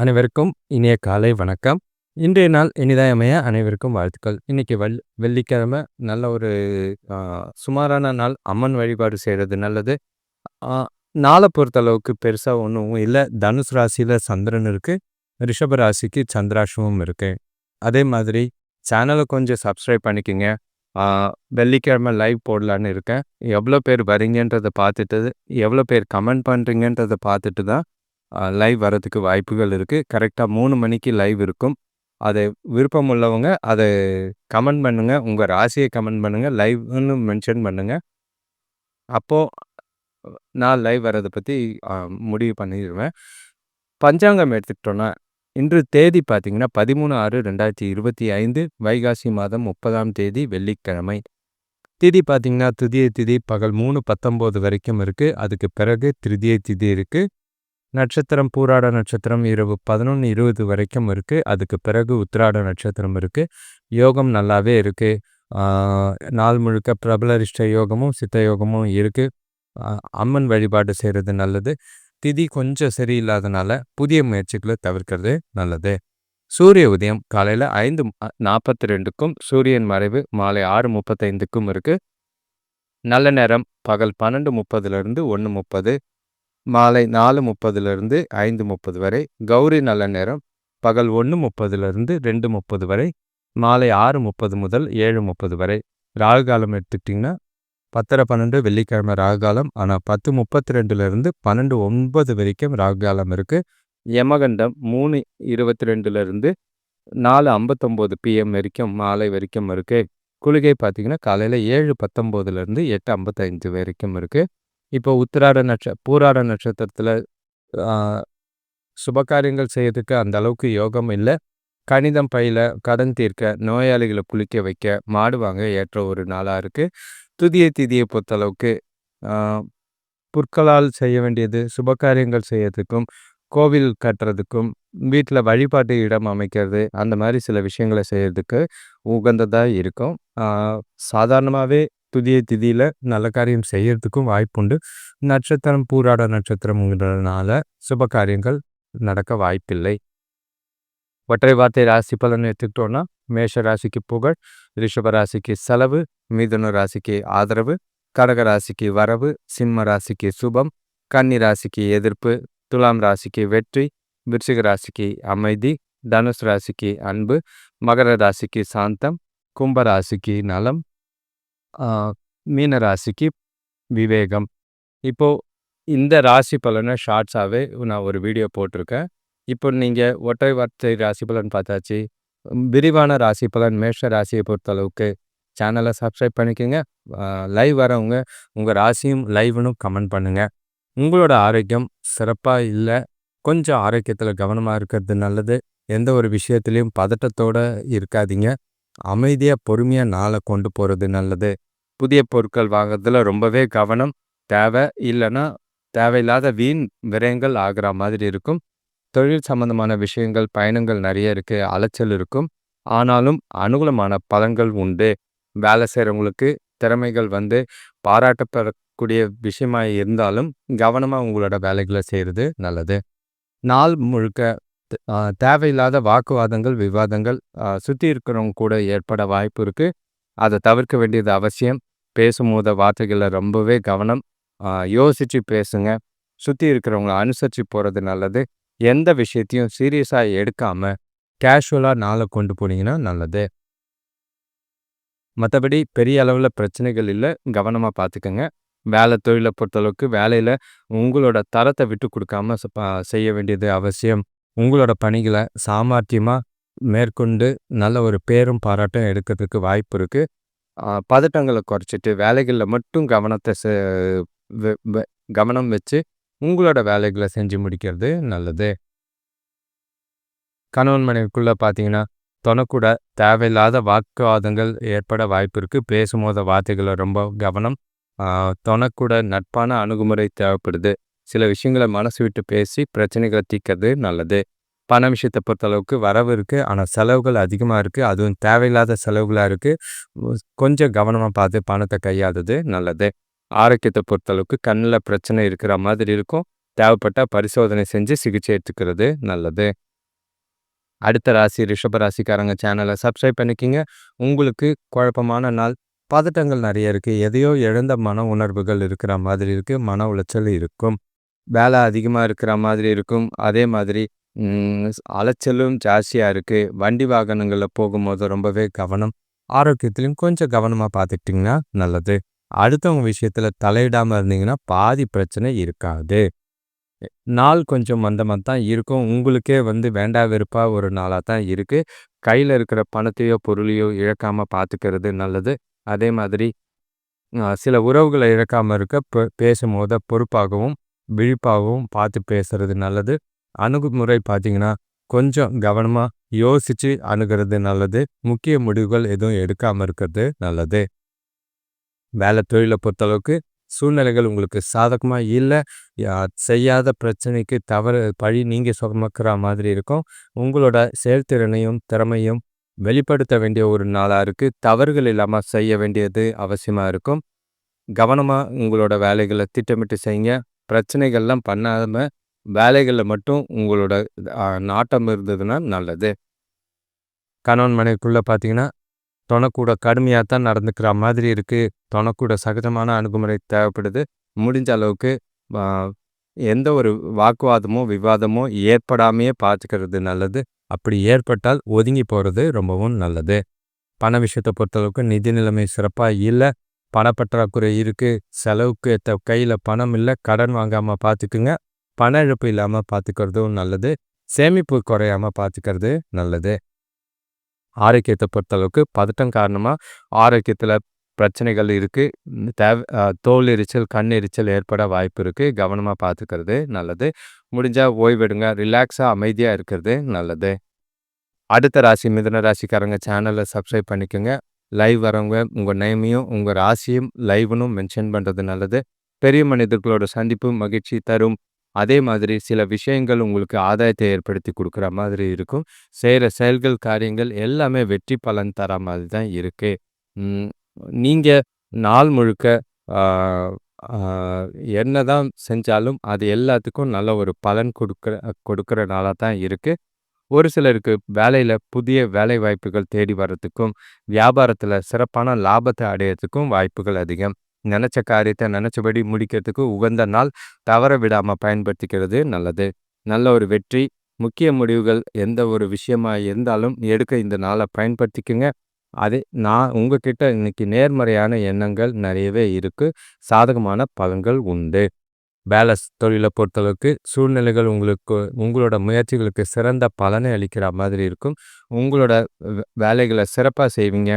அனைவருக்கும் இனிய காலை வணக்கம். இன்றைய நாள் இனிதாயமைய அனைவருக்கும் வாழ்த்துக்கள். இன்னைக்கு வெள் வெள்ளிக்கிழமை நல்ல ஒரு சுமாரான நாள். அம்மன் வழிபாடு செய்கிறது நல்லது. நாளை பொறுத்தளவுக்கு பெருசாக ஒன்றும் இல்லை தனுசு ராசியில் சந்திரன் இருக்கு. ரிஷப ராசிக்கு சந்திராஷ்டமம் இருக்குது அதே மாதிரி சேனலை கொஞ்சம் சப்ஸ்கிரைப் பண்ணிக்கங்க. வெள்ளிக்கிழமை லைவ் போடலான்னு இருக்கேன். எவ்வளோ பேர் வரீங்கன்றதை பார்த்துட்டு, எவ்வளோ பேர் கமெண்ட் பண்ணுறீங்கன்றதை பார்த்துட்டு தான் லைவ் வரதுக்கு வாய்ப்புகள் இருக்குது கரெக்டாக மூணு மணிக்கு லைவ் இருக்கும். அதை விருப்பம் உள்ளவங்க அதை கமெண்ட் பண்ணுங்கள் உங்கள் ராசியை கமெண்ட் பண்ணுங்கள் லைவ்னு மென்ஷன் பண்ணுங்கள் அப்போது நான் லைவ் வரதை பற்றி முடிவு பண்ணிடுவேன். பஞ்சாங்கம் எடுத்துக்கிட்டோன்னா இன்று தேதி பார்த்தீங்கன்னா 13/6/2025 வைகாசி மாதம் 30ஆம் தேதி வெள்ளிக்கிழமை. திதி பார்த்தீங்கன்னா, துதிய திதி பகல் 3:19 வரைக்கும் இருக்குது அதுக்கு பிறகு திருதிய திதி இருக்குது நட்சத்திரம் பூராட நட்சத்திரம் இரவு 11:20 வரைக்கும் இருக்குது அதுக்கு பிறகு உத்திராட நட்சத்திரம் இருக்குது யோகம் நல்லாவே இருக்கு. நாள் முழுக்க பிரபலரிஷ்ட யோகமும், சித்த யோகமும் இருக்குது அம்மன் வழிபாடு செய்கிறது நல்லது. திதி கொஞ்சம் சரியில்லாதனால புதிய முயற்சிகளை தவிர்க்கிறது நல்லது. சூரிய உதயம் காலையில் ஐந்து நாற்பத்தி ரெண்டுக்கும் சூரியன் மறைவு மாலை ஆறு முப்பத்தைந்துக்கும் இருக்குது நல்ல நேரம் பகல் 12:30லிருந்து 1:30 மாலை நாலு முப்பதுலேருந்து ஐந்து முப்பது வரை கௌரி நல்ல நேரம் பகல் ஒன்று முப்பதுலேருந்து ரெண்டு முப்பது வரை மாலை ஆறு முப்பது முதல் ஏழு முப்பது வரை. ராகு காலம் எடுத்துக்கிட்டிங்கன்னா பத்தரை பன்னெண்டு வெள்ளிக்கிழமை ராகு காலம் ஆனால் பத்து முப்பத்தி ரெண்டுலேருந்து பன்னெண்டு ஒன்பது வரைக்கும் ராகு காலம் இருக்குது யமகண்டம் மூணு இருபத்தி ரெண்டுலேருந்து நாலு ஐம்பத்தொம்போது பிஎம் வரைக்கும் மாலை வரைக்கும் இருக்குது குளிகை பார்த்திங்கன்னா காலையில் ஏழு பத்தொம்போதுலேருந்து எட்டு ஐம்பத்தஞ்சு வரைக்கும் இருக்குது இப்போ உத்திராட நட்ச பூராட நட்சத்திரத்தில் சுபகாரியங்கள் செய்யறதுக்கு அந்த அளவுக்கு யோகம் இல்லை கணிதம் பயில, கடன் தீர்க்க, நோயாளிகளை குளிக்க வைக்க, மாடு வாங்க ஏற்ற ஒரு நாளாக இருக்குது துதிய திதியை பொறுத்தளவுக்கு புற்களால் செய்ய வேண்டியது சுபகாரியங்கள் செய்யறதுக்கும், கோவில் கட்டுறதுக்கும், வீட்டில் வழிபாட்டு இடம் அமைக்கிறது, அந்த மாதிரி சில விஷயங்கள செய்யறதுக்கு உகந்ததாக இருக்கும். சாதாரணமாகவே துதிய திதியில் நல்ல காரியம் செய்யறதுக்கும் வாய்ப்புண்டு. நட்சத்திரம் பூராட நட்சத்திரம்ங்கிறதுனால சுபகாரியங்கள் நடக்க வாய்ப்பில்லை. ஒற்றை வார்த்தை ராசி பலன் எடுத்துக்கிட்டோம்னா, மேஷ ராசிக்கு புகழ், ரிஷப ராசிக்கு செலவு, மிதுன ராசிக்கு ஆதரவு, கடக ராசிக்கு வரவு, சிம்ம ராசிக்கு சுபம், கன்னி ராசிக்கு எதிர்ப்பு, துலாம் ராசிக்கு வெற்றி, விருச்சிக ராசிக்கு அமைதி, தனுசு ராசிக்கு அன்பு, மகர ராசிக்கு சாந்தம், கும்ப ராசிக்கு நலம், மீனராசிக்கு மீன ராசிக்கு விவேகம். இப்போது இந்த ராசி பலனை ஷார்ட்ஸாகவே நான் ஒரு வீடியோ போட்டிருக்கேன். இப்போ நீங்கள் ஒற்றை வார்த்தை ராசி பலன் பார்த்தாச்சு. விரிவான ராசி பலன் மேஷ ராசியை பொறுத்தளவுக்கு சேனலை சப்ஸ்கிரைப் பண்ணிக்கோங்க லைவ் வரவங்க உங்கள் ராசியும், லைவ்னும் கமெண்ட் பண்ணுங்கள் உங்களோட ஆரோக்கியம் சிறப்பாக இல்லை கொஞ்சம் ஆரோக்கியத்தில் கவனமாக இருக்கிறது நல்லது. எந்த ஒரு விஷயத்துலேயும் பதட்டத்தோட இருக்காதீங்க. அமைதியாக பொறுமையாக நாளை கொண்டு போகிறது நல்லது. புதிய பொருட்கள் வாங்குறதுல ரொம்பவே கவனம் தேவை இல்லைன்னா தேவையில்லாத வீண் விரயங்கள் ஆகிற மாதிரி இருக்கும். தொழில் சம்பந்தமான விஷயங்கள், பயணங்கள் நிறைய இருக்குது அலைச்சல் இருக்கும். ஆனாலும் அனுகூலமான பலன்கள் உண்டு. வேலை செய்கிறவங்களுக்கு திறமைகள் வந்து பாராட்டப்படக்கூடிய விஷயமா இருந்தாலும், கவனமாக உங்களோட வேலைகளை செய்கிறது நல்லது. நாள் முழுக்க தேவையில்லாத வாக்குவாதங்கள், விவாதங்கள் சுற்றி இருக்கிறவங்க கூட ஏற்பட வாய்ப்பு இருக்குது அதை தவிர்க்க வேண்டியது அவசியம். பேசும்போது வார்த்தைகள்ல ரொம்பவே கவனம். யோசித்து யோசிச்சு பேசுங்க. சுத்தி இருக்கிறவங்கள அனுசரிச்சு போறது நல்லது. எந்த விஷயத்தையும் சீரியஸா எடுக்காம, கேஷுவலா நாள கொண்டு போனீங்கன்னா நல்லது. மத்தபடி பெரிய அளவுல பிரச்சனைகள் இல்ல. கவனமா பார்த்துக்கோங்க வேலை தொழில பொறுத்தளவுக்கு வேலையில உங்களோட தரத்தை விட்டு கொடுக்காம செய்ய வேண்டியது அவசியம். உங்களோட பணிகளை சாமர்த்தியமாக மேற்கொண்டு நல்ல ஒரு பேரும், பாராட்டும் எடுக்கிறதுக்கு வாய்ப்பு இருக்குது பதட்டங்களை குறைச்சிட்டு வேலைகளில் மட்டும் கவனத்தை செ வெ கவனம் வச்சு உங்களோட வேலைகளை செஞ்சு முடிக்கிறது நல்லது. கணவன் மனைவிக்குள்ளே பார்த்தீங்கன்னா, தொனக்கூட தேவையில்லாத வாக்குவாதங்கள் ஏற்பட வாய்ப்பு இருக்கு. பேசும்போத வார்த்தைகளை ரொம்ப கவனம். தொனக்கூட நட்பான அணுகுமுறை தேவைப்படுது. சில விஷயங்களை மனசு விட்டு பேசி பிரச்சனைகளை தீர்க்கிறது நல்லது. பண விஷயத்தை பொறுத்தளவுக்கு வரவு இருக்குது ஆனால் செலவுகள் அதிகமாக இருக்குது அதுவும் தேவையில்லாத செலவுகளாக இருக்கு. கொஞ்சம் கவனமாக பார்த்து பணத்தை கையாதது நல்லது. ஆரோக்கியத்தை பொறுத்தளவுக்கு கண்ணில் பிரச்சனை இருக்கிற மாதிரி இருக்கும். தேவைப்பட்டா பரிசோதனை செஞ்சு சிகிச்சை எடுத்துக்கிறது நல்லது. அடுத்த ராசி ரிஷப ராசிக்காரங்க சேனலை சப்ஸ்கிரைப் பண்ணிக்கிங்க உங்களுக்கு குழப்பமான நாள் பதட்டங்கள் நிறைய இருக்குது எதையோ இழந்த மன உணர்வுகள் இருக்கிற மாதிரி இருக்குது மன உளைச்சல் இருக்கும் வேலை அதிகமாக இருக்கிற மாதிரி இருக்கும் அதே மாதிரி அலைச்சலும் ஜாஸ்தியாக இருக்குது வண்டி வாகனங்களில் போகும்போது ரொம்பவே கவனம். ஆரோக்கியத்திலையும் கொஞ்சம் கவனமாக பார்த்துக்கிட்டிங்கன்னா நல்லது. அடுத்தவங்க விஷயத்தில் தலையிடாமல் இருந்தீங்கன்னா பாதி பிரச்சனை இருக்காது. நாள் கொஞ்சம் மந்தமாக தான் இருக்கும். உங்களுக்கே வந்து வேண்டா வெறுப்பாக ஒரு நாளாக தான் இருக்குது கையில் இருக்கிற பணத்தையோ பொருளையோ இழக்காமல் பார்த்துக்கிறது நல்லது. அதே மாதிரி சில உறவுகளை இழக்காமல் இருக்க பேசும்போது பொறுப்பாகவும் விழிப்பாகவும் பார்த்து பேசுறது நல்லது. அணுகுமுறை பார்த்தீங்கன்னா கொஞ்சம் கவனமாக யோசித்து அணுகிறது நல்லது. முக்கிய முடிவுகள் எதுவும் எடுக்காமல் இருக்கிறது நல்லது. வேலை தொழிலை பொறுத்தளவுக்கு சூழ்நிலைகள் உங்களுக்கு சாதகமாக இல்லை செய்யாத பிரச்சனைக்கு தவறு பழி நீங்கள் சுமக்கிற மாதிரி இருக்கும். உங்களோட செயல்திறனையும் திறமையும் வெளிப்படுத்த வேண்டிய ஒரு நாளாக இருக்குது தவறுகள் இல்லாமல் செய்ய வேண்டியது அவசியமாக இருக்கும். கவனமாக உங்களோட வேலைகளை திட்டமிட்டு செய்யுங்க. பிரச்சனைகள்லாம் பண்ணாமல் வேலைகளில் மட்டும் உங்களோட நாட்டம் இருந்ததுன்னா நல்லது. கணவன் மனைவிக்குள்ளே பார்த்தீங்கன்னா தொணக்கூட கடுமையாக தான் நடந்துக்கிற மாதிரி இருக்குது தொணக்கூட சகஜமான அணுகுமுறை தேவைப்படுது. முடிஞ்ச அளவுக்கு எந்த ஒரு வாக்குவாதமோ விவாதமோ ஏற்படாமையே பார்த்துக்கிறது நல்லது. அப்படி ஏற்பட்டால் ஒதுங்கி போகிறது ரொம்பவும் நல்லது. பண விஷயத்தை பொறுத்தளவுக்கு நிதி நிலைமை சிறப்பாக இல்லை. பணப்பற்றாக்குறை இருக்குது செலவுக்கு ஏற்ற கையில் பணம் இல்லை. கடன் வாங்காமல் பார்த்துக்குங்க பண இழப்பு இல்லாமல் பார்த்துக்கிறதும் நல்லது. சேமிப்பு குறையாமல் பார்த்துக்கிறது நல்லது. ஆரோக்கியத்தை பொறுத்தளவுக்கு பதட்டம் காரணமாக ஆரோக்கியத்தில் பிரச்சனைகள் இருக்குது தேவை தோல் எரிச்சல் கண் எரிச்சல் ஏற்பட வாய்ப்பு இருக்குது கவனமாக பார்த்துக்கிறது நல்லது. முடிஞ்சால் ஓய்வெடுங்க. ரிலாக்ஸாக அமைதியாக இருக்கிறது நல்லது. அடுத்த ராசி மிதன ராசிக்காரங்க சேனலை சப்ஸ்கிரைப் பண்ணிக்கோங்க. லைவ் வரவங்க உங்கள் நேமையும் உங்கள் ராசியும் லைவ்னும் மென்ஷன் பண்ணுறது நல்லது. பெரிய மனிதர்களோட சந்திப்பு மகிழ்ச்சி தரும். அதே மாதிரி சில விஷயங்கள் உங்களுக்கு ஆதாயத்தை ஏற்படுத்தி கொடுக்குற மாதிரி இருக்கும். செய்கிற செயல்கள் காரியங்கள் எல்லாமே வெற்றி பலன் தர மாதிரி தான் இருக்குது நீங்கள் நாள் முழுக்க என்ன தான் செஞ்சாலும் அது எல்லாத்துக்கும் நல்ல ஒரு பலன் கொடுக்குற கொடுக்குற நாளாக தான் இருக்குது ஒரு சிலருக்கு வேலையில் புதிய வேலை வாய்ப்புகள் தேடி வர்றதுக்கும் வியாபாரத்தில் சிறப்பான லாபத்தை அடையிறதுக்கும் வாய்ப்புகள் அதிகம். நினச்ச காரியத்தை நினச்சபடி முடிக்கிறதுக்கு உகந்த நாள் தவற விடாமல் பயன்படுத்திக்கிறது நல்லது. நல்ல ஒரு வெற்றி முக்கிய முடிவுகள் எந்த ஒரு விஷயமாக இருந்தாலும் எடுக்க இந்த நாளை பயன்படுத்திக்கோங்க. அதே நான் உங்ககிட்ட இன்னைக்கு நேர்மறையான எண்ணங்கள் நிறையவே இருக்குது சாதகமான பலன்கள் உண்டு. பேலஸ் தொழிலை பொறுத்தளவுக்கு சூழ்நிலைகள் உங்களுக்கு உங்களோட முயற்சிகளுக்கு சிறந்த பலனை அளிக்கிற மாதிரி இருக்கும். உங்களோட வேலைகளை சிறப்பாக செய்வீங்க.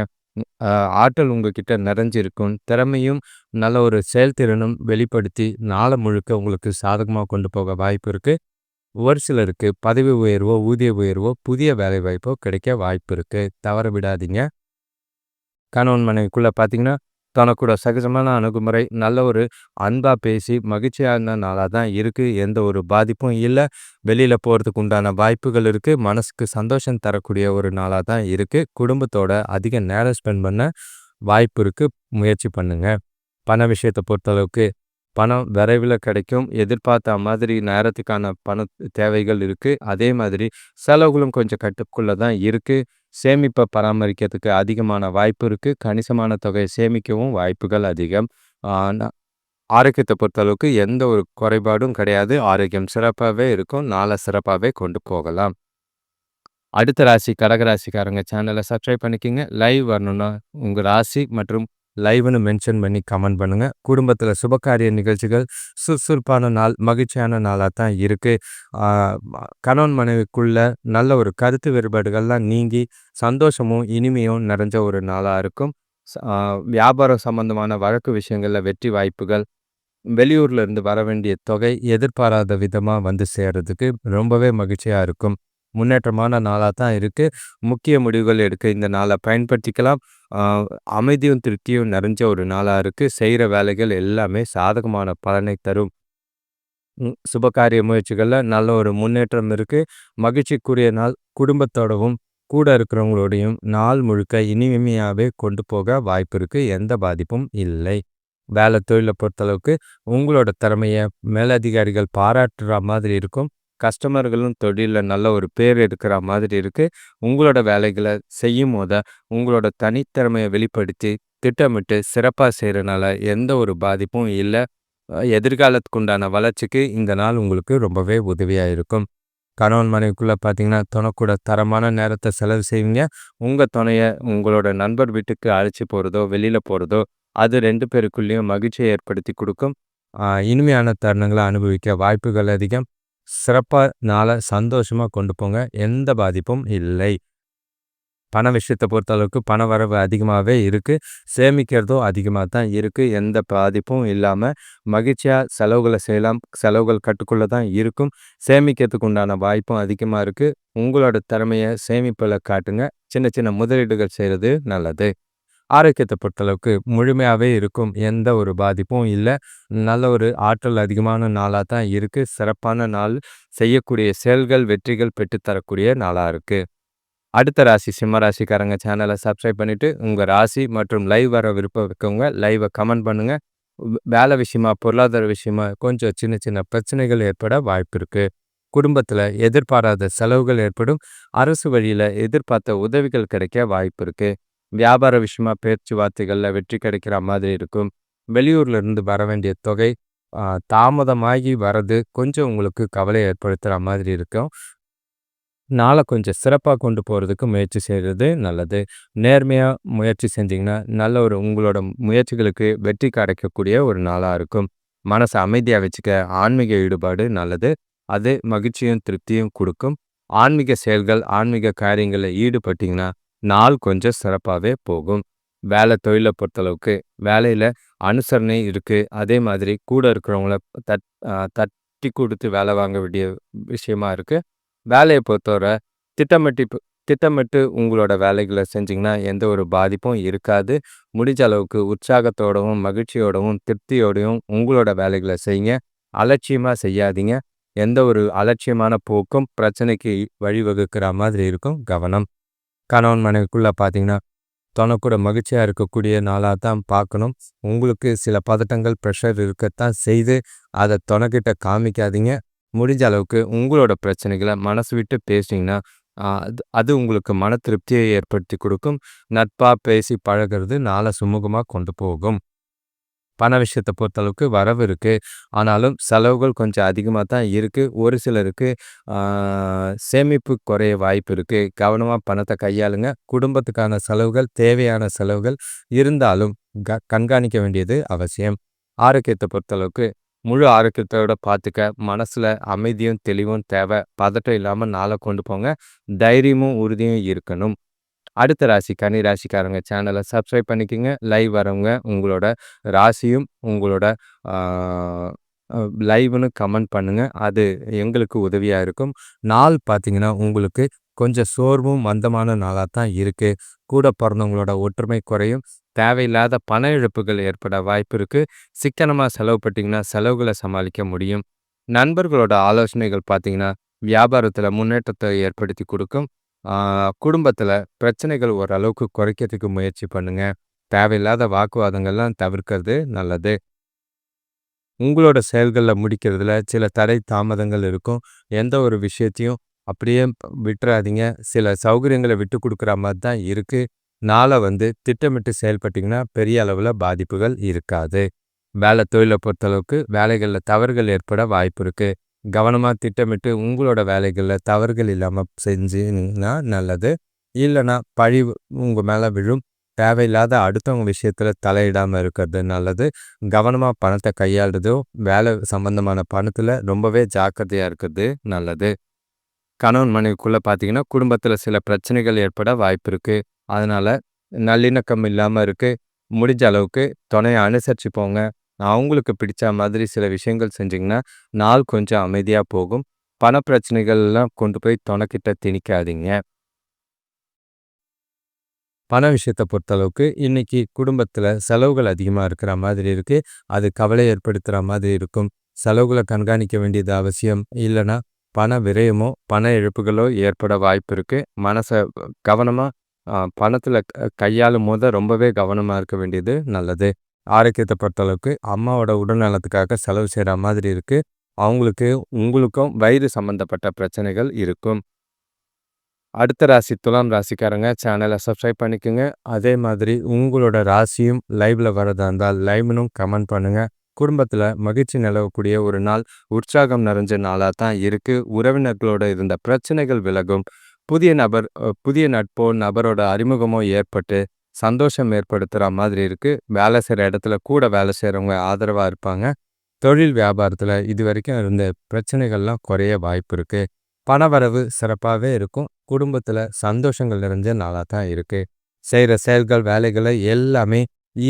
ஆற்றல் உங்ககிட்ட நிறைஞ்சிருக்கும். திறமையும் நல்ல ஒரு செயல்திறனும் வெளிப்படுத்தி நாளை முழுக்க உங்களுக்கு சாதகமாக கொண்டு போக வாய்ப்பு இருக்குது ஒரு சிலருக்கு பதவி உயர்வோ ஊதிய உயர்வோ புதிய வேலைவாய்ப்போ கிடைக்க வாய்ப்பு இருக்குது தவற விடாதீங்க. கணவன் மனைவிக்குள்ளே பார்த்தீங்கன்னா தனக்கூட சகஜமான அணுகுமுறை நல்ல ஒரு அன்பாக பேசி மகிழ்ச்சியான நாளாக தான் இருக்குது எந்த ஒரு பாதிப்பும் இல்லை. வெளியில் போகிறதுக்கு உண்டான வாய்ப்புகள் இருக்குது மனசுக்கு சந்தோஷம் தரக்கூடிய ஒரு நாளாக தான் இருக்குது குடும்பத்தோட அதிக நேரம் ஸ்பெண்ட் பண்ண வாய்ப்பு இருக்குது முயற்சி பண்ணுங்கள் பண விஷயத்தை பொறுத்தளவுக்கு பணம் விரைவில் கிடைக்கும். எதிர்பார்த்த மாதிரி நேரத்துக்கான பண தேவைகள் இருக்குது அதே மாதிரி செலவுகளும் கொஞ்சம் கட்டுக்குள்ளே தான் இருக்குது சேமிப்பை பராமரிக்கிறதுக்கு அதிகமான வாய்ப்பு இருக்குது கணிசமான தொகையை சேமிக்கவும் வாய்ப்புகள் அதிகம். ஆரோக்கியத்தை பொறுத்தளவுக்கு எந்த ஒரு குறைபாடும் கிடையாது. ஆரோக்கியம் சிறப்பாகவே இருக்கும். நாளை சிறப்பாகவே கொண்டு போகலாம். அடுத்த ராசி கடகராசிக்காரங்க சேனலை சப்ஸ்கிரைப் பண்ணிக்கிங்க. லைவ் வரணும்னா உங்கள் ராசி மற்றும் லைவ்னு மென்ஷன் பண்ணி கமெண்ட் பண்ணுங்கள் குடும்பத்தில் சுபகாரிய நிகழ்ச்சிகள் சுறுசுறுப்பான நாள் மகிழ்ச்சியான நாளாக தான் இருக்குது கணவன் மனைவிக்குள்ள நல்ல ஒரு கருத்து வேறுபாடுகள்லாம் நீங்கி சந்தோஷமும் இனிமையும் நிறைஞ்ச ஒரு நாளாக இருக்கும். வியாபாரம் சம்பந்தமான வழக்கு விஷயங்களில் வெற்றி வாய்ப்புகள் வெளியூர்லேருந்து வர வேண்டிய தொகை எதிர்பாராத விதமாக வந்து சேர்கிறதுக்கு ரொம்பவே மகிழ்ச்சியாக இருக்கும். முன்னேற்றமான நாளாக தான் இருக்குது முக்கிய முடிவுகள் எடுக்க இந்த நாளை பயன்படுத்திக்கலாம். அமைதியும் திருப்தியும் நிறைஞ்ச ஒரு நாளாக இருக்குது செய்கிற வேலைகள் எல்லாமே சாதகமான பலனை தரும். சுபகாரிய முயற்சிகளில் நல்ல ஒரு முன்னேற்றம் இருக்குது மகிழ்ச்சிக்குரிய நாள் குடும்பத்தோடவும் கூட இருக்கிறவங்களோடையும் நாள் முழுக்க இனிமையாகவே கொண்டு போக வாய்ப்பு இருக்குது எந்த பாதிப்பும் இல்லை. வேலை தொழிலை பொறுத்தளவுக்கு உங்களோட திறமையை மேலதிகாரிகள் பாராட்டுற மாதிரி இருக்கும். கஸ்டமர்களும் தொழிலில் நல்ல ஒரு பேர் எடுக்கிற மாதிரி இருக்குது உங்களோட வேலைகளை செய்யும் போத உங்களோட தனித்திறமையை வெளிப்படுத்தி திட்டமிட்டு சிறப்பாக செய்கிறனால எந்த ஒரு பாதிப்பும் இல்லை. எதிர்காலத்துக்கு உண்டான வளர்ச்சிக்கு இந்த நாள் உங்களுக்கு ரொம்பவே உதவியாக இருக்கும். கணவன் மனைவிக்குள்ளே பார்த்தீங்கன்னா துணைக்கூட தரமான நேரத்தை செலவு செய்வீங்க. உங்கள் துணையை உங்களோட நண்பர் வீட்டுக்கு அழைச்சி போகிறதோ வெளியில் போகிறதோ அது ரெண்டு பேருக்குள்ளேயும் மகிழ்ச்சியை ஏற்படுத்தி கொடுக்கும். இனிமையான தருணங்களை அனுபவிக்க வாய்ப்புகள் அதிகம். சிறப்பாக நாளை சந்தோஷமாக கொண்டு போங்க. எந்த பாதிப்பும் இல்லை. பண விஷயத்தை பொறுத்தளவுக்கு பண வரவு அதிகமாகவே இருக்குது சேமிக்கிறதும் அதிகமாக தான் இருக்குது எந்த பாதிப்பும் இல்லாமல் மகிழ்ச்சியாக செலவுகளை செய்யலாம். செலவுகள் கட்டுக்குள்ளே தான் இருக்கும். சேமிக்கிறதுக்கு உண்டான வாய்ப்பும் அதிகமாக இருக்குது உங்களோட திறமையை சேமிப்பில் காட்டுங்க. சின்ன சின்ன முதலீடுகள் செய்கிறது நல்லது. ஆரோக்கியத்தை பொறுத்தளவுக்கு முழுமையாகவே இருக்கும். எந்த ஒரு பாதிப்பும் இல்லை. நல்ல ஒரு ஆற்றல் அதிகமான நாளாக தான் இருக்குது சிறப்பான நாள். செய்யக்கூடிய செயல்கள் வெற்றிகள் பெற்றுத்தரக்கூடிய நாளாக இருக்குது அடுத்த ராசி சிம்ம ராசிக்காரங்க சேனலை சப்ஸ்கிரைப் பண்ணிவிட்டு உங்கள் ராசி மற்றும் லைவ் வர விருப்பம் இருக்கவங்க லைவை கமெண்ட் பண்ணுங்கள் வேலை விஷயமா பொருளாதார விஷயமா கொஞ்சம் சின்ன சின்ன பிரச்சனைகள் ஏற்பட வாய்ப்பு இருக்குது குடும்பத்தில் எதிர்பாராத செலவுகள் ஏற்படும். அரசு வழியில் எதிர்பார்த்த உதவிகள் கிடைக்க வாய்ப்பு இருக்குது வியாபார விஷயமா பேச்சுவார்த்தைகளில் வெற்றி கிடைக்கிற மாதிரி இருக்கும். வெளியூர்ல இருந்து வர வேண்டிய தொகை தாமதமாகி வர்றது கொஞ்சம் உங்களுக்கு கவலை ஏற்படுத்துகிற மாதிரி இருக்கும். நாளை கொஞ்சம் சிறப்பாக கொண்டு போகிறதுக்கு முயற்சி செய்கிறது நல்லது. நேர்மையாக முயற்சி செஞ்சிங்கன்னா நல்ல ஒரு உங்களோட முயற்சிகளுக்கு வெற்றி கிடைக்கக்கூடிய ஒரு நாளாக இருக்கும். மனசை அமைதியாக வச்சுக்க ஆன்மீக ஈடுபாடு நல்லது. அது மகிழ்ச்சியும் திருப்தியும் கொடுக்கும். ஆன்மீக செயல்கள் ஆன்மீக காரியங்களில் ஈடுபட்டிங்கன்னா நாள் கொஞ்சம் சிறப்பாகவே போகும். வேலை தொழிலை பொறுத்தளவுக்கு வேலையில் அனுசரணை இருக்குது அதே மாதிரி கூட இருக்கிறவங்கள தட் தட்டி கொடுத்து வேலை வாங்க வேண்டிய விஷயமா இருக்குது வேலையை பொறுத்தவரை திட்டமிட்டு திட்டமிட்டு உங்களோட வேலைகளை செஞ்சிங்கன்னா எந்த ஒரு பாதிப்பும் இருக்காது. முடிஞ்ச அளவுக்கு உற்சாகத்தோடவும் மகிழ்ச்சியோடவும் திருப்தியோடையும் உங்களோட வேலைகளை செய்யுங்க. அலட்சியமாக செய்யாதீங்க. எந்த ஒரு அலட்சியமான போக்கும் பிரச்சனைக்கு வழிவகுக்கிற மாதிரி இருக்கும். கவனம். கணவன் மனைவிக்குள்ளே பார்த்தீங்கன்னா தனக்கூட மகிழ்ச்சியாக இருக்கக்கூடிய நாளாக தான் பார்க்கணும் உங்களுக்கு சில பதட்டங்கள் ப்ரெஷர் இருக்கத்தான் செய்து அதை தொணக்கிட்ட காமிக்காதீங்க. முடிஞ்ச அளவுக்கு உங்களோட பிரச்சனைகளை மனசு விட்டு பேசிங்கன்னா அது அது உங்களுக்கு மன திருப்தியை ஏற்படுத்தி கொடுக்கும். நட்பாக பேசி பழகிறது நாளை சுமூகமாக கொண்டு போகும். பண விஷயத்தை பொறுத்தளவுக்கு வரவு இருக்குது ஆனாலும் செலவுகள் கொஞ்சம் அதிகமாக தான் இருக்குது ஒரு சிலருக்கு சேமிப்பு குறைய வாய்ப்பு இருக்குது கவனமாக பணத்தை கையாளுங்க. குடும்பத்துக்கான செலவுகள் தேவையான செலவுகள் இருந்தாலும் க கண்காணிக்க வேண்டியது அவசியம். ஆரோக்கியத்தை பொறுத்தளவுக்கு முழு ஆரோக்கியத்தோட பார்த்துக்க மனசில் அமைதியும் தெளிவும் தேவை. பதட்டம் இல்லாமல் நாளை கொண்டு போங்க. தைரியமும் உறுதியும் இருக்கணும். அடுத்த ராசி கனி ராசிக்காரங்க சேனலை சப்ஸ்கிரைப் பண்ணிக்கோங்க. லைவ் வரவங்க உங்களோட ராசியும் உங்களோட லைவ்னு கமெண்ட் பண்ணுங்கள் அது எங்களுக்கு உதவியாக இருக்கும். நாள் பார்த்திங்கன்னா உங்களுக்கு கொஞ்சம் சோர்வும் மந்தமான நாளாக தான் இருக்குது கூட பிறந்தவங்களோட ஒற்றுமை குறையும். தேவையில்லாத பண இழப்புகள் ஏற்பட வாய்ப்பு இருக்குது சிக்கனமாக செலவு பட்டிங்கன்னா செலவுகளை சமாளிக்க முடியும். நண்பர்களோட ஆலோசனைகள் பார்த்தீங்கன்னா வியாபாரத்தில் முன்னேற்றத்தை ஏற்படுத்தி கொடுக்கும். குடும்பத்தில் பிரச்சனைகள் ஓரளவுக்கு குறைக்கிறதுக்கு முயற்சி பண்ணுங்க. தேவையில்லாத வாக்குவாதங்கள்லாம் தவிர்க்கிறது நல்லது. உங்களோட செயல்களில் முடிக்கிறதுல சில தடை தாமதங்கள் இருக்கும். எந்த ஒரு விஷயத்தையும் அப்படியே விட்டுறாதீங்க. சில சௌகரியங்களை விட்டு கொடுக்குற மாதிரி தான் இருக்குது நாளை வந்து திட்டமிட்டு செயல்பட்டிங்கன்னா பெரிய அளவில் பாதிப்புகள் இருக்காது. வேலை தொழிலை பொறுத்தளவுக்கு வேலைகளில் தவறுகள் ஏற்பட வாய்ப்பு இருக்குது கவனமாக திட்டமிட்டு உங்களோட வேலைகளில் தவறுகள் இல்லாமல் செஞ்சீங்கன்னா நல்லது. இல்லைன்னா பழி உங்கள் மேலே விழும். தேவையில்லாத அடுத்தவங்க விஷயத்தில் தலையிடாமல் இருக்கிறது நல்லது. கவனமாக பணத்தை கையாளுறதும் வேலை சம்பந்தமான பணத்தில் ரொம்பவே ஜாக்கிரதையாக இருக்கிறது நல்லது. கணவன் மனைவிக்குள்ளே பார்த்தீங்கன்னா குடும்பத்தில் சில பிரச்சனைகள் ஏற்பட வாய்ப்பு இருக்குது அதனால் நல்லிணக்கம் இல்லாமல் இருக்குது முடிஞ்ச அளவுக்கு துணையை அனுசரித்து போங்க. அவங்களுக்கு பிடிச்ச மாதிரி சில விஷயங்கள் செஞ்சிங்கன்னா நாள் கொஞ்சம் அமைதியாக போகும். பண பிரச்சனைகள்லாம் கொண்டு போய் தொணக்கிட்ட திணிக்காதீங்க. பண விஷயத்தை பொறுத்தளவுக்கு இன்னைக்கு குடும்பத்தில் செலவுகள் அதிகமாக இருக்கிற மாதிரி இருக்குது அது கவலை ஏற்படுத்துகிற மாதிரி இருக்கும். செலவுகளை கண்காணிக்க வேண்டியது அவசியம். இல்லைன்னா பண விரயமோ பண இழப்புகளோ ஏற்பட வாய்ப்பு இருக்குது மனசை கவனமாக பணத்தில் கையாளும் போது ரொம்பவே கவனமாக இருக்க வேண்டியது நல்லது. ஆரோக்கியத்தை பொறுத்தளவுக்கு அம்மாவோட உடல் நலத்துக்காக செலவு செய்கிற மாதிரி இருக்குது அவங்களுக்கு உங்களுக்கும் வயிறு சம்மந்தப்பட்ட பிரச்சனைகள் இருக்கும். அடுத்த ராசி துலாம் ராசிக்காரங்க சேனலை சப்ஸ்கிரைப் பண்ணிக்கோங்க. அதே மாதிரி உங்களோட ராசியும் லைவில் வரதா இருந்தால் லைவ்னும் கமெண்ட் பண்ணுங்கள் குடும்பத்தில் மகிழ்ச்சி நிலவக்கூடிய ஒரு நாள் உற்சாகம் நிறைஞ்ச நாளாக தான் இருக்குது உறவினர்களோட இருந்த பிரச்சனைகள் விலகும். புதிய நபர் புதிய நட்போ நபரோட அறிமுகமோ ஏற்பட்டு சந்தோஷம் ஏற்படுத்துகிற மாதிரி இருக்குது வேலை செய்கிற இடத்துல கூட வேலை செய்கிறவங்க ஆதரவாக இருப்பாங்க. தொழில் வியாபாரத்தில் இது வரைக்கும் இருந்த பிரச்சனைகள்லாம் குறைய வாய்ப்பு இருக்குது பணவரவு சிறப்பாகவே இருக்கும். குடும்பத்தில் சந்தோஷங்கள் நிறைஞ்ச நாளாக தான் இருக்குது செய்கிற செயல்கள் வேலைகளை எல்லாமே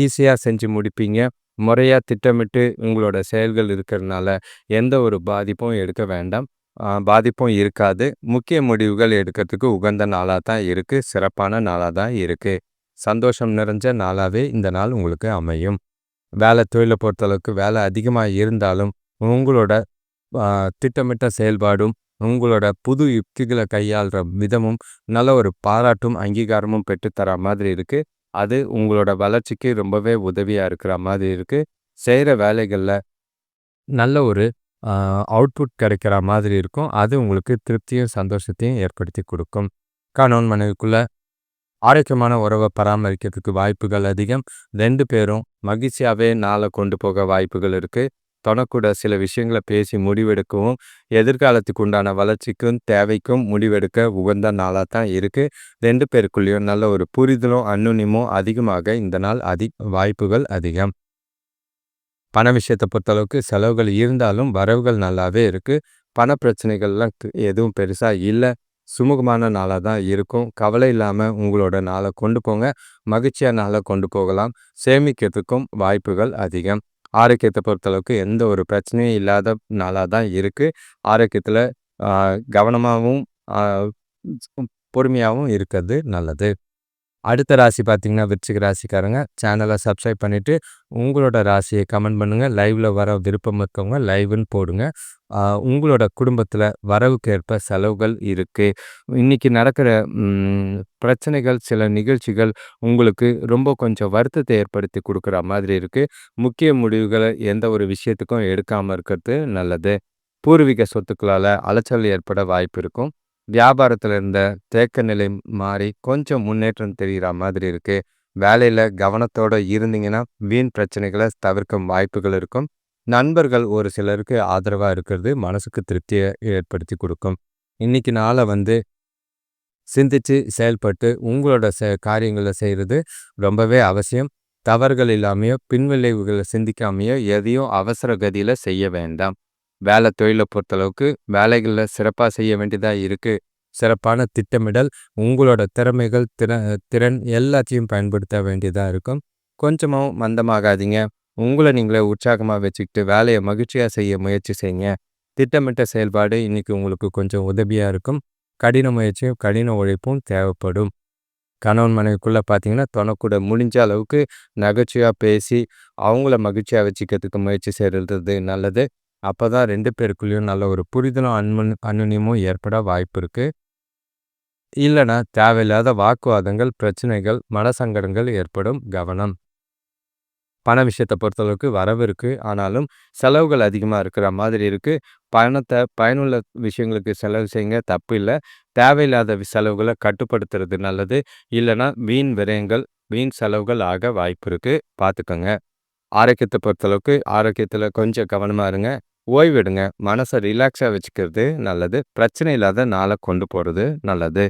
ஈஸியாக செஞ்சு முடிப்பீங்க. முறையாக திட்டமிட்டு உங்களோட செயல்கள் இருக்கிறதுனால எந்த ஒரு பாதிப்பும் எடுக்க வேண்டாம். பாதிப்பும் இருக்காது. முக்கிய முடிவுகள் எடுக்கிறதுக்கு உகந்த நாளாக தான் இருக்குது சிறப்பான நாளாக தான் இருக்குது சந்தோஷம் நிறைஞ்ச நாளாகவே இந்த நாள் உங்களுக்கு அமையும். வேலை தொழிலை பொறுத்தளவுக்கு வேலை அதிகமாக இருந்தாலும் உங்களோட திட்டமிட்ட செயல்பாடும் உங்களோட புது யுக்திகளை கையாளுற விதமும் நல்ல ஒரு பாராட்டும் அங்கீகாரமும் பெற்றுத்தர மாதிரி இருக்குது அது உங்களோட வளர்ச்சிக்கு ரொம்பவே உதவியாக இருக்கிற மாதிரி இருக்குது செய்கிற வேலைகளில் நல்ல ஒரு அவுட்புட் கிடைக்கிற மாதிரி இருக்கும். அது உங்களுக்கு திருப்தியும் சந்தோஷத்தையும் ஏற்படுத்தி கொடுக்கும். கணவன் மனைவிக்குள்ளே ஆரோக்கியமான உறவை பராமரிக்கிறதுக்கு வாய்ப்புகள் அதிகம். ரெண்டு பேரும் மகிழ்ச்சியாகவே நாளை கொண்டு போக வாய்ப்புகள் இருக்குது தொடக்கூட சில விஷயங்களை பேசி முடிவெடுக்கவும் எதிர்காலத்துக்கு உண்டான வளர்ச்சிக்கும் தேவைக்கும் முடிவெடுக்க உகந்த நாளாக தான் இருக்குது ரெண்டு பேருக்குள்ளேயும் நல்ல ஒரு புரிதலும் அன்னுனியமும் அதிகமாக இந்த நாள் அதி வாய்ப்புகள் அதிகம். பண விஷயத்தை பொறுத்தளவுக்கு செலவுகள் இருந்தாலும் வரவுகள் நல்லாவே இருக்குது பண பிரச்சனைகள்லாம் எதுவும் பெருசாக இல்லை. சுமூகமான நாளாக தான் இருக்கும். கவலை இல்லாமல் உங்களோட நாளை கொண்டு போங்க. மகிழ்ச்சியாக நாளை கொண்டு போகலாம். சேமிக்கிறதுக்கும் வாய்ப்புகள் அதிகம். ஆரோக்கியத்தை பொறுத்தளவுக்கு எந்த ஒரு பிரச்சனையும் இல்லாத நாளாக தான் இருக்குது ஆரோக்கியத்தில் கவனமாகவும் பொறுமையாகவும் இருக்கிறது நல்லது. அடுத்த ராசி பார்த்தீங்கன்னா விருச்சிக ராசிக்காரங்க. சேனலை சப்ஸ்கிரைப் பண்ணிவிட்டு உங்களோட ராசியை கமெண்ட் பண்ணுங்கள் லைவில் வர விருப்பம் இருக்கவங்க லைவ்னு போடுங்க. உங்களோட குடும்பத்தில் வரவுக்கு ஏற்ப செலவுகள் இருக்குது இன்றைக்கி நடக்கிற பிரச்சனைகள் சில நிகழ்ச்சிகள் உங்களுக்கு ரொம்ப கொஞ்சம் வருத்தத்தை ஏற்படுத்தி கொடுக்குற மாதிரி இருக்குது முக்கிய முடிவுகளை எந்த ஒரு விஷயத்துக்கும் எடுக்காமல் இருக்கிறது நல்லது. பூர்வீக சொத்துக்களால் அலைச்சல் ஏற்பட வாய்ப்பு இருக்கும். வியாபாரத்தில் இருந்த தேக்க நிலை மாறி கொஞ்சம் முன்னேற்றம் தெரிகிற மாதிரி இருக்குது வேலையில் கவனத்தோடு இருந்தீங்கன்னா வீண் பிரச்சனைகளை தவிர்க்கும் வாய்ப்புகள் இருக்கும். நண்பர்கள் ஒரு சிலருக்கு ஆதரவாக இருக்கிறது மனசுக்கு திருப்தியை ஏற்படுத்தி கொடுக்கும். இன்னைக்கு நாளை வந்து சிந்தித்து செயல்பட்டு உங்களோட செ காரியங்களை செய்கிறது ரொம்பவே அவசியம். தவறுகள் இல்லாமையோ பின்விளைவுகளை சிந்திக்காமையோ எதையும் அவசர கதியில் செய்ய வேண்டாம். வேலை தொழிலை பொறுத்தளவுக்கு வேலைகளில் சிறப்பாக செய்ய வேண்டியதாக இருக்குது சிறப்பான திட்டமிடல் உங்களோட திறமைகள் திற திறன் எல்லாத்தையும் பயன்படுத்த வேண்டியதாக இருக்கும். கொஞ்சமாகவும் மந்தமாகாதீங்க. உங்களை நீங்களே உற்சாகமாக வச்சுக்கிட்டு வேலையை மகிழ்ச்சியாக செய்ய முயற்சி செய்யுங்க. திட்டமிட்ட செயல்பாடு இன்றைக்கி உங்களுக்கு கொஞ்சம் உதவியாக இருக்கும். கடின முயற்சியும் கடின உழைப்பும் தேவைப்படும். கணவன் மனைவிக்குள்ளே பார்த்தீங்கன்னா தனக்கூட முடிஞ்ச அளவுக்கு நகைச்சுவையாக பேசி அவங்கள மகிழ்ச்சியாக வச்சுக்கிறதுக்கு முயற்சி செய்கிறது நல்லது. அப்போ தான் ரெண்டு பேருக்குள்ளேயும் நல்ல ஒரு புரிதலும் அன்மன் அன்னுனியமும் ஏற்பட வாய்ப்பு இருக்குது இல்லைனா தேவையில்லாத வாக்குவாதங்கள் பிரச்சனைகள் மனசங்கடங்கள் ஏற்படும் கவனம். பண விஷயத்தை பொறுத்தளவுக்கு வரவு இருக்குது ஆனாலும் செலவுகள் அதிகமாக இருக்கிற மாதிரி இருக்குது பணத்தை பயனுள்ள விஷயங்களுக்கு செலவு செய்யுங்க. தப்பு இல்லை. தேவையில்லாத செலவுகளை கட்டுப்படுத்துறது நல்லது. இல்லைனா வீண் விரயங்கள் வீண் செலவுகள் ஆக வாய்ப்பு இருக்குது பார்த்துக்கோங்க. ஆரோக்கியத்தை பொறுத்தளவுக்கு ஆரோக்கியத்தில் கொஞ்சம் கவனமாக இருங்க. ஓய்வெடுங்க. மனசை ரிலாக்ஸாக வச்சுக்கிறது நல்லது. பிரச்சனை இல்லாத நாளை கொண்டு போகிறது நல்லது.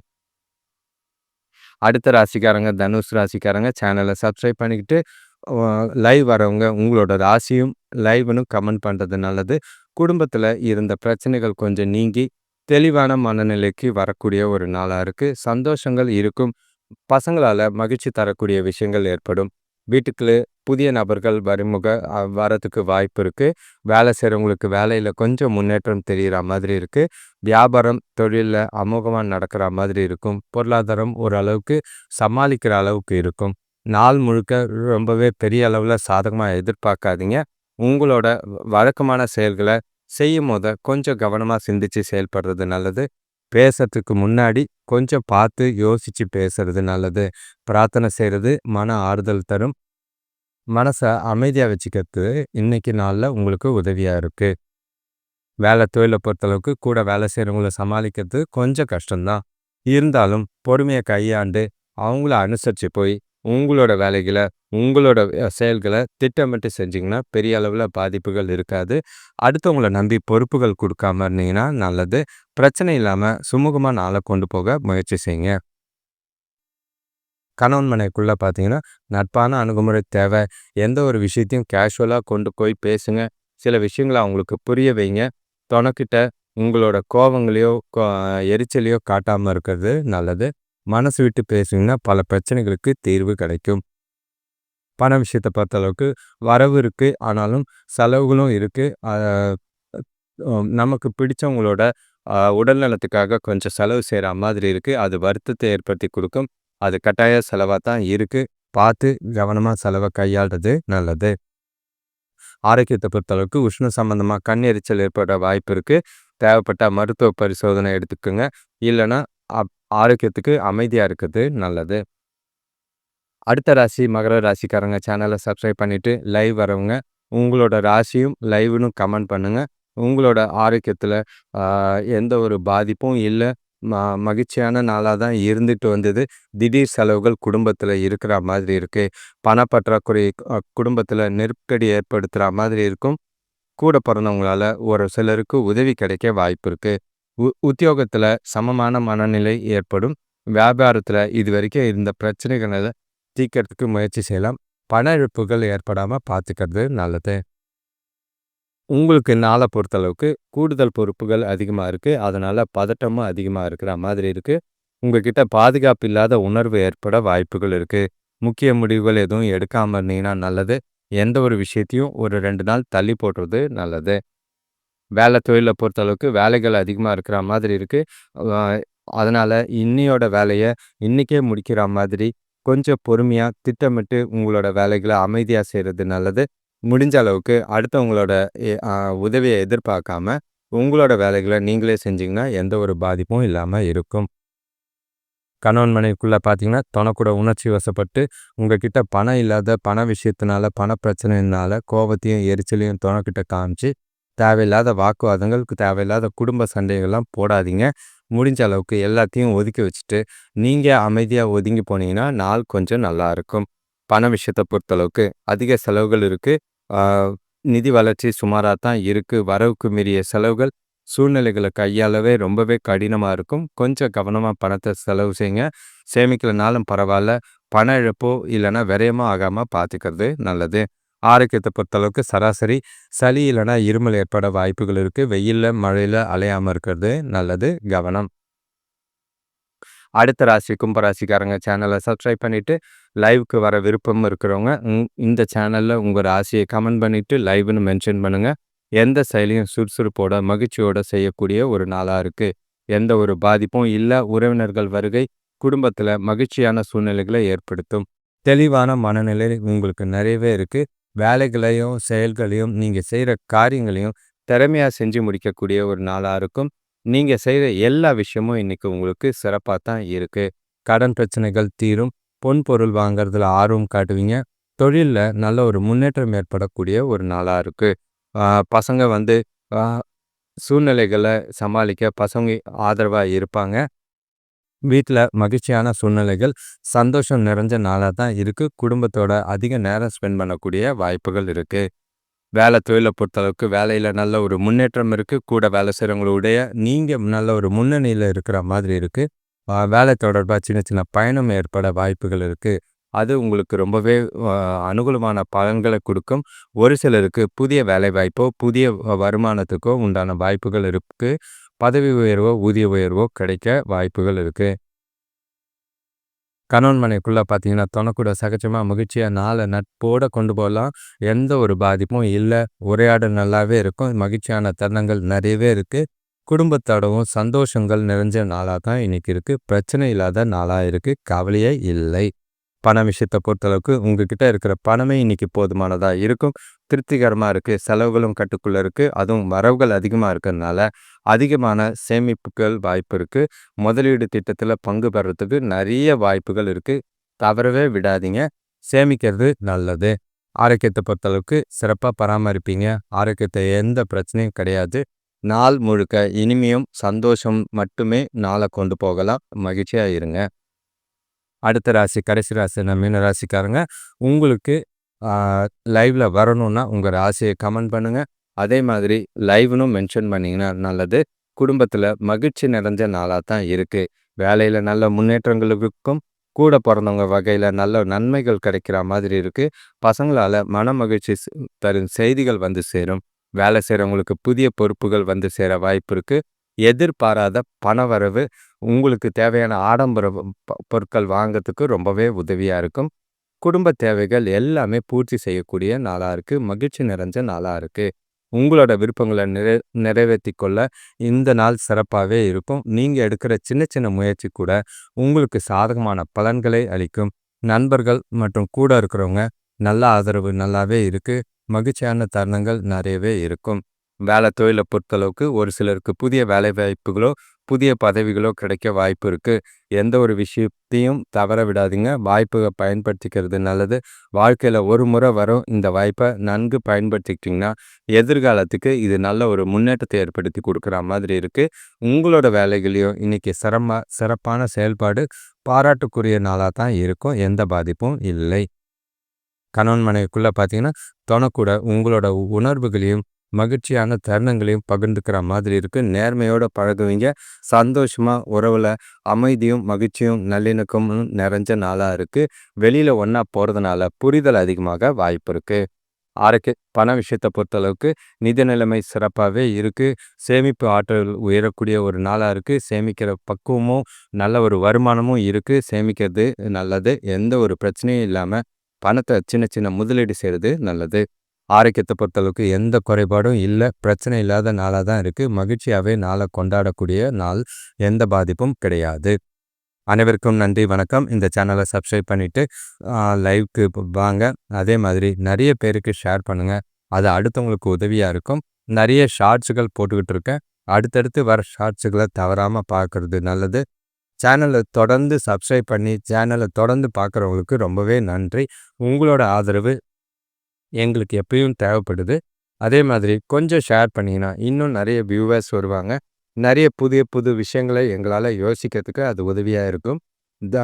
அடுத்த ராசிக்காரங்க தனுஷ் ராசிக்காரங்க சேனலை சப்ஸ்கிரைப் பண்ணிக்கிட்டு லைவ் வரவங்க உங்களோட ராசியும் லைவ்னு கமெண்ட் பண்ணுறது நல்லது. குடும்பத்தில் இருந்த பிரச்சனைகள் கொஞ்சம் நீங்கி தெளிவான மனநிலைக்கு வரக்கூடிய ஒரு நாளாக இருக்குது சந்தோஷங்கள் இருக்கும். பசங்களால் மகிழ்ச்சி தரக்கூடிய விஷயங்கள் ஏற்படும். வீட்டுக்குள்ளே புதிய நபர்கள் வரிமுக வரதுக்கு வாய்ப்பு இருக்குது வேலை செய்கிறவங்களுக்கு வேலையில் கொஞ்சம் முன்னேற்றம் தெரிகிற மாதிரி இருக்குது வியாபாரம் தொழிலில் அமோகமாக நடக்கிற மாதிரி இருக்கும். பொருளாதாரம் ஓரளவுக்கு சமாளிக்கிற அளவுக்கு இருக்கும். நாள் முழுக்க ரொம்பவே பெரிய அளவில் சாதகமாக எதிர்பார்க்காதீங்க. உங்களோட வழக்கமான செயல்களை செய்யும் போத கொஞ்சம் கவனமாக சிந்தித்து செயல்படுறது நல்லது. பேசுறதுக்கு முன்னாடி கொஞ்சம் பார்த்து யோசித்து பேசுறது நல்லது. பிரார்த்தனை செய்கிறது மன ஆறுதல் தரும். மனசை அமைதியாக வச்சுக்கிறது இன்னைக்கு நாளில் உங்களுக்கு உதவியாக இருக்குது வேலை தொழிலை பொறுத்தளவுக்கு கூட வேலை செய்கிறவங்கள சமாளிக்கிறது கொஞ்சம் கஷ்டம்தான். இருந்தாலும் பொறுமையை கையாண்டு அவங்கள அனுசரித்து போய் உங்களோட வேலைகளை உங்களோட செயல்களை திட்டமிட்டு செஞ்சிங்கன்னா பெரிய அளவில் பாதிப்புகள் இருக்காது. அடுத்தவங்கள நம்பி பொறுப்புகள் கொடுக்காம இருந்தீங்கன்னா நல்லது. பிரச்சனை இல்லாமல் சுமூகமாக நாளை கொண்டு போக முயற்சி செய்யுங்க. கணவன் மனைக்குள்ளே பார்த்தீங்கன்னா நட்பான அணுகுமுறை தேவை. எந்த ஒரு விஷயத்தையும் கேஷுவலாக கொண்டு போய் பேசுங்க. சில விஷயங்களை அவங்களுக்கு புரிய வைங்க. தொணக்கிட்ட உங்களோட கோவங்களையோ எரிச்சலையோ காட்டாமல் இருக்கிறது நல்லது. மனசு விட்டு பேசுங்கன்னா பல பிரச்சனைகளுக்கு தீர்வு கிடைக்கும். பண விஷயத்தை பொறுத்த அளவுக்கு வரவு இருக்குது ஆனாலும் செலவுகளும் இருக்குது நமக்கு பிடிச்சவங்களோட உடல் நலத்துக்காக கொஞ்சம் செலவு செய்கிற மாதிரி இருக்குது அது வருத்தத்தை ஏற்படுத்தி கொடுக்கும். அது கட்டாய செலவாக தான் இருக்குது பார்த்து கவனமாக செலவை கையாளுறது நல்லது. ஆரோக்கியத்தை பொறுத்தளவுக்கு உஷ்ண சம்பந்தமாக கண் எரிச்சல் ஏற்பட வாய்ப்பு இருக்குது தேவைப்பட்ட மருத்துவ பரிசோதனை எடுத்துக்கோங்க. இல்லைன்னா ஆரோக்கியத்துக்கு அமைதியாக இருக்கிறது நல்லது. அடுத்த ராசி மகர ராசிக்காரங்க சேனலை சப்ஸ்கிரைப் பண்ணிவிட்டு லைவ் வரவங்க. உங்களோட ராசியும் லைவ்னு கமெண்ட் பண்ணுங்கள் உங்களோட ஆரோக்கியத்தில் எந்த ஒரு பாதிப்பும் இல்லை. மகிழ்ச்சியான நாளாக தான் இருந்துட்டு வந்தது. திடீர் செலவுகள் குடும்பத்தில் இருக்கிற மாதிரி இருக்குது பணப்பற்றாக்குறை குடும்பத்தில் நெருக்கடி ஏற்படுத்துகிற மாதிரி இருக்கும். கூட பிறந்தவங்களால ஒரு சிலருக்கு உதவி கிடைக்க வாய்ப்பு இருக்குது உ உத்தியோகத்தில் சமமான மனநிலை ஏற்படும். வியாபாரத்தில் இது வரைக்கும் இருந்த பிரச்சனைகளை தீர்க்கறதுக்கு முயற்சி செய்யலாம். பண இழப்புகள் ஏற்படாமல் பார்த்துக்கிறது நல்லது. உங்களுக்கு நாளை பொறுத்தளவுக்கு கூடுதல் பொறுப்புகள் அதிகமாக இருக்குது அதனால் பதட்டமும் அதிகமாக இருக்கிற மாதிரி இருக்குது உங்ககிட்ட பாதுகாப்பு இல்லாத உணர்வு ஏற்பட வாய்ப்புகள் இருக்குது முக்கிய முடிவுகள் எதுவும் எடுக்காமல் இருந்தீங்கன்னா நல்லது. எந்த ஒரு விஷயத்தையும் ஒரு ரெண்டு நாள் தள்ளி போடுறது நல்லது. வேலை தொழிலை பொறுத்தளவுக்கு வேலைகள் அதிகமாக இருக்கிற மாதிரி இருக்குது அதனால் இன்னையோட வேலையை இன்றைக்கே முடிக்கிற மாதிரி கொஞ்சம் பொறுமையாக திட்டமிட்டு உங்களோட வேலைகளை அமைதியாக செய்கிறது நல்லது. முடிஞ்ச அளவுக்கு அடுத்தவங்களோட உதவியை எதிர்பார்க்காம உங்களோட வேலைகளை நீங்களே செஞ்சிங்கன்னா எந்த ஒரு பாதிப்பும் இல்லாமல் இருக்கும். கணவன் மனைவிக்குள்ளே பார்த்தீங்கன்னா தனக்கூட உணர்ச்சி வசப்பட்டு உங்ககிட்ட பணம் இல்லாத பண விஷயத்தினால பண பிரச்சனைனால கோபத்தையும் எரிச்சலையும் துணக்கிட்ட காமிச்சு தேவையில்லாத வாக்குவாதங்களுக்கு தேவையில்லாத குடும்ப சண்டைகள்லாம் போடாதீங்க. முடிஞ்ச அளவுக்கு எல்லாத்தையும் ஒதுக்கி வச்சுட்டு நீங்கள் அமைதியாக ஒதுங்கி போனீங்கன்னா நாள் கொஞ்சம் நல்லா இருக்கும். பண விஷயத்தை பொறுத்தளவுக்கு அதிக செலவுகள் இருக்குது நிதி வளர்ச்சி சுமாராக தான் இருக்குது வரவுக்கு மீறிய செலவுகள் சூழ்நிலைகளை கையாளவே ரொம்பவே கடினமாக இருக்கும். கொஞ்சம் கவனமாக பணத்தை செலவு செய்யுங்க. சேமிக்கலனாலும் பரவாயில்ல. பண இழப்போ இல்லைன்னா விரயமோ ஆகாமல் பார்த்துக்கிறது நல்லது. ஆரோக்கியத்தை பொறுத்தளவுக்கு சராசரி சளி இல்லைனா இருமல் ஏற்பட வாய்ப்புகள் இருக்குது வெயிலில் மழையில் அலையாமல் இருக்கிறது நல்லது. கவனம். அடுத்த ராசி கும்பராசிக்காரங்க சேனலை சப்ஸ்கிரைப் பண்ணிவிட்டு லைவுக்கு வர விருப்பம் இருக்கிறவங்க இந்த சேனலில் உங்கள் ராசியை கமெண்ட் பண்ணிவிட்டு லைவ்னு மென்ஷன் பண்ணுங்கள் எந்த செயலையும் சுறுசுறுப்போட மகிழ்ச்சியோட செய்யக்கூடிய ஒரு நாளாக இருக்குது எந்த ஒரு பாதிப்பும் இல்லை. உறவினர்கள் வருகை குடும்பத்தில் மகிழ்ச்சியான சூழ்நிலைகளை ஏற்படுத்தும். தெளிவான மனநிலை உங்களுக்கு நிறையவே இருக்குது வேலைகளையும் செயல்களையும் நீங்கள் செய்கிற காரியங்களையும் திறமையாக செஞ்சு முடிக்கக்கூடிய ஒரு நாளாக இருக்கும். நீங்கள் செய்கிற எல்லா விஷயமும் இன்றைக்கி உங்களுக்கு சிறப்பாக தான் இருக்குது கடன் பிரச்சனைகள் தீரும். பொன் பொருள் வாங்குறதுல ஆர்வம் காட்டுவீங்க. தொழிலில் நல்ல ஒரு முன்னேற்றம் ஏற்படக்கூடிய ஒரு நாளாக இருக்குது பசங்க வந்து சூழ்நிலைகளை சமாளிக்க பசங்க ஆதரவாக இருப்பாங்க. வீட்டில் மகிழ்ச்சியான சூழ்நிலைகள் சந்தோஷம் நிறைஞ்ச நாளாக தான் இருக்குது குடும்பத்தோட அதிக நேரம் ஸ்பெண்ட் பண்ணக்கூடிய வாய்ப்புகள் இருக்குது வேலை தொழிலை பொறுத்தளவுக்கு வேலையில் நல்ல ஒரு முன்னேற்றம் இருக்குது கூட வேலை செய்கிறவங்களுடைய நீங்கள் நல்ல ஒரு முன்னணியில் இருக்கிற மாதிரி இருக்குது வேலை தொடர்பாக சின்ன சின்ன பயணம் ஏற்பட வாய்ப்புகள் இருக்குது அது உங்களுக்கு ரொம்பவே அனுகூலமான பலன்களை கொடுக்கும். ஒரு சிலருக்கு புதிய வேலை வாய்ப்போ புதிய வருமானத்துக்கோ உண்டான வாய்ப்புகள் இருக்குது பதவி உயர்வோ ஊதிய உயர்வோ கிடைக்க வாய்ப்புகள் இருக்குது கணவன் மனைக்குள்ளே பார்த்தீங்கன்னா தொணக்கூட சகஜமாக மகிழ்ச்சியாக நாளை நட்போடு கொண்டு போகலாம் எந்த ஒரு பாதிப்பும் இல்லை. உரையாடல் நல்லாவே இருக்கும். மகிழ்ச்சியான தருணங்கள் நிறையவே இருக்குது குடும்பத்தோடவும் சந்தோஷங்கள் நிறைஞ்ச நாளாக தான் இன்றைக்கி இருக்குது பிரச்சனை இல்லாத நாளாக இருக்குது கவலையே இல்லை. பண விஷயத்தை பொறுத்தளவுக்கு உங்ககிட்ட இருக்கிற பணமே இன்னைக்கு போதுமானதாக இருக்கும். திருப்திகரமாக இருக்குது செலவுகளும் கட்டுக்குள்ளே இருக்குது அதுவும் வரவுகள் அதிகமாக இருக்கிறதுனால அதிகமான சேமிப்புகள் வாய்ப்பு இருக்குது முதலீடு திட்டத்தில் பங்கு பெறத்துக்கு நிறைய வாய்ப்புகள் இருக்குது தவறவே விடாதீங்க. சேமிக்கிறது நல்லது. ஆரோக்கியத்தை பொறுத்தளவுக்கு சிறப்பாக பராமரிப்பீங்க. ஆரோக்கியத்தை எந்த பிரச்சனையும் கிடையாது. நாள் முழுக்க இனிமையும் சந்தோஷம் மட்டுமே நாளை கொண்டு போகலாம். மகிழ்ச்சியா இருங்க. அடுத்த ராசி கடைசி ராசி மீன ராசிக்காரங்க உங்களுக்கு லைவில் வரணும்னா உங்கள் ராசியை கமெண்ட் பண்ணுங்கள் அதே மாதிரி லைவ்னும் மென்ஷன் பண்ணிங்கன்னா நல்லது. குடும்பத்தில் மகிழ்ச்சி நிறைஞ்ச நாளாக தான் இருக்குது வேலையில் நல்ல முன்னேற்றங்களுக்கும் கூட பிறந்தவங்க வகையில் நல்ல நன்மைகள் கிடைக்கிற மாதிரி இருக்குது பசங்களால் மன மகிழ்ச்சி தரும் செய்திகள் வந்து சேரும். வேலை செய்கிறவங்களுக்கு புதிய பொறுப்புகள் வந்து சேர வாய்ப்பு இருக்குது எதிர்பாராத பணவரவு உங்களுக்கு தேவையான ஆடம்பர பொருட்கள் வாங்கிறதுக்கு ரொம்பவே உதவியாக இருக்கும். குடும்ப தேவைகள் எல்லாமே பூர்த்தி செய்யக்கூடிய நாளாக இருக்குது மகிழ்ச்சி நிறைஞ்ச நாளாக இருக்குது உங்களோட விருப்பங்களை நிறை நிறைவேற்றி கொள்ள இந்த நாள் சிறப்பாகவே இருக்கும். நீங்கள் எடுக்கிற சின்ன சின்ன முயற்சி கூட உங்களுக்கு சாதகமான பலன்களை அளிக்கும். நண்பர்கள் மற்றும் கூட இருக்கிறவங்க நல்ல ஆதரவு நல்லாவே இருக்குது மகிழ்ச்சியான தருணங்கள் நிறையவே இருக்கும். வேலை தொழிலை பொறுத்தளவுக்கு ஒரு சிலருக்கு புதிய வேலை வாய்ப்புகளோ புதிய பதவிகளோ கிடைக்க வாய்ப்பு இருக்குது எந்த ஒரு விஷயத்தையும் தவற விடாதீங்க. வாய்ப்புகளை பயன்படுத்திக்கிறது நல்லது. வாழ்க்கையில் ஒரு முறை வரும் இந்த வாய்ப்பை நன்கு பயன்படுத்திக்கிட்டிங்கன்னா எதிர்காலத்துக்கு இது நல்ல ஒரு முன்னேற்றத்தை ஏற்படுத்தி கொடுக்குற மாதிரி இருக்குது உங்களோட வேலைகளையும் இன்றைக்கி சிரம சிறப்பான செயல்பாடு பாராட்டுக்குரிய நாளாக தான் இருக்கும். எந்த பாதிப்பும் இல்லை. கணவன் மனைவிக்குள்ளே பார்த்தீங்கன்னா தொணக்கூட உங்களோட உணர்வுகளையும் மகிழ்ச்சியான தருணங்களையும் பகிர்ந்துக்கிற மாதிரி இருக்குது நேர்மையோடு பழகுவீங்க. சந்தோஷமாக உறவில் அமைதியும் மகிழ்ச்சியும் நல்லிணக்கமும் நிறைஞ்ச நாளாக இருக்குது வெளியில் ஒன்றா போகிறதுனால புரிதல் அதிகமாக வாய்ப்பு இருக்குது ஆரோக்கிய பண விஷயத்தை பொறுத்தளவுக்கு நிதி நிலைமை சிறப்பாகவே இருக்குது சேமிப்பு ஆற்றல் உயரக்கூடிய ஒரு நாளாக இருக்குது சேமிக்கிற பக்குவமும் நல்ல ஒரு வருமானமும் இருக்குது சேமிக்கிறது நல்லது. எந்த ஒரு பிரச்சனையும் இல்லாமல் பணத்தை சின்ன சின்ன முதலீடு செய்கிறது நல்லது. ஆரோக்கியத்தை பொறுத்தளவுக்கு எந்த குறைபாடும் இல்லை. பிரச்சனை இல்லாத நாளாக தான் இருக்குது மகிழ்ச்சியாகவே நாளை கொண்டாடக்கூடிய நாள். எந்த பாதிப்பும் கிடையாது. அனைவருக்கும் நன்றி வணக்கம். இந்த சேனலை சப்ஸ்கிரைப் பண்ணிவிட்டு லைவ்க்கு வாங்க. அதே மாதிரி நிறைய பேருக்கு ஷேர் பண்ணுங்கள் அது அடுத்தவங்களுக்கு உதவியாக இருக்கும். நிறைய ஷார்ட்ஸுகள் போட்டுக்கிட்டு இருக்கேன். அடுத்தடுத்து வர ஷார்ட்ஸுகளை தவறாமல் பார்க்குறது நல்லது. சேனலை தொடர்ந்து சப்ஸ்கிரைப் பண்ணி சேனலை தொடர்ந்து பார்க்குறவங்களுக்கு ரொம்பவே நன்றி. உங்களோட ஆதரவு எங்களுக்கு எப்பயும் தேவைப்படுது. அதே மாதிரி கொஞ்சம் ஷேர் பண்ணிங்கன்னா இன்னும் நிறைய வியூவர்ஸ் வருவாங்க. நிறைய புதிய புது விஷயங்களை எங்களால் யோசிக்கிறதுக்கு அது உதவியாக இருக்கும். த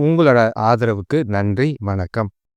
உங்களோட ஆதரவுக்கு நன்றி வணக்கம்.